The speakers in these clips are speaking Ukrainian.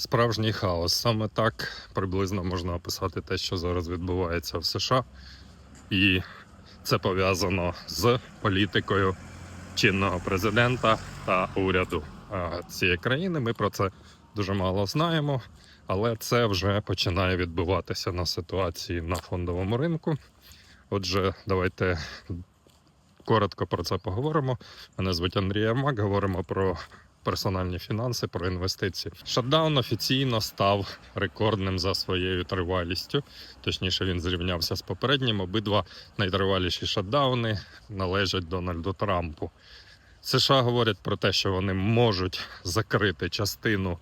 Справжній хаос. Саме так приблизно можна описати те, що зараз відбувається в США. І це пов'язано з політикою чинного президента та уряду цієї країни. Ми про це дуже мало знаємо, але це вже починає відбуватися на ситуації на фондовому ринку. Отже, давайте коротко про це поговоримо. Мене звуть Андрій Ярмак, говоримо про персональні фінанси, про інвестиції. Шатдаун офіційно став рекордним за своєю тривалістю. Точніше, він зрівнявся з попереднім. Обидва найтриваліші шатдауни належать Дональду Трампу. США говорять про те, що вони можуть закрити частину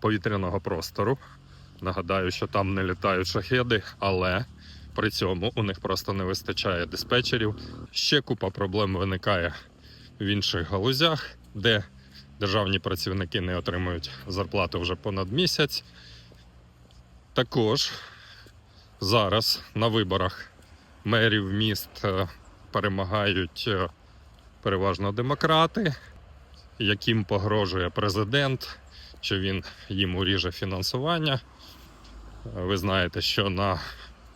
повітряного простору. Нагадаю, що там не літають шахеди, але при цьому у них просто не вистачає диспетчерів. Ще купа проблем виникає в інших галузях, де державні працівники не отримують зарплату вже понад місяць. Також зараз на виборах мерів міст е, перемагають е, переважно демократи, яким погрожує президент, що він їм уріже фінансування. Е, Ви знаєте, що на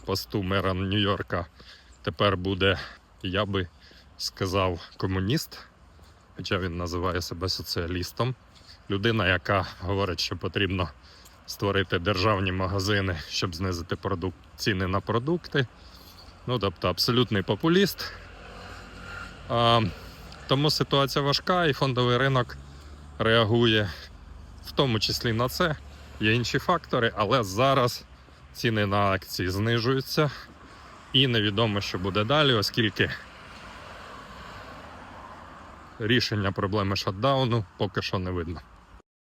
посту мера Нью-Йорка тепер буде, я би сказав, комуніст, хоча він називає себе соціалістом. Людина, яка говорить, що потрібно створити державні магазини, щоб знизити продук... ціни на продукти. Ну, тобто абсолютний популіст. А, тому ситуація важка, і фондовий ринок реагує в тому числі на це. Є інші фактори, але зараз ціни на акції знижуються, і невідомо, що буде далі, оскільки рішення проблеми шатдауну поки що не видно.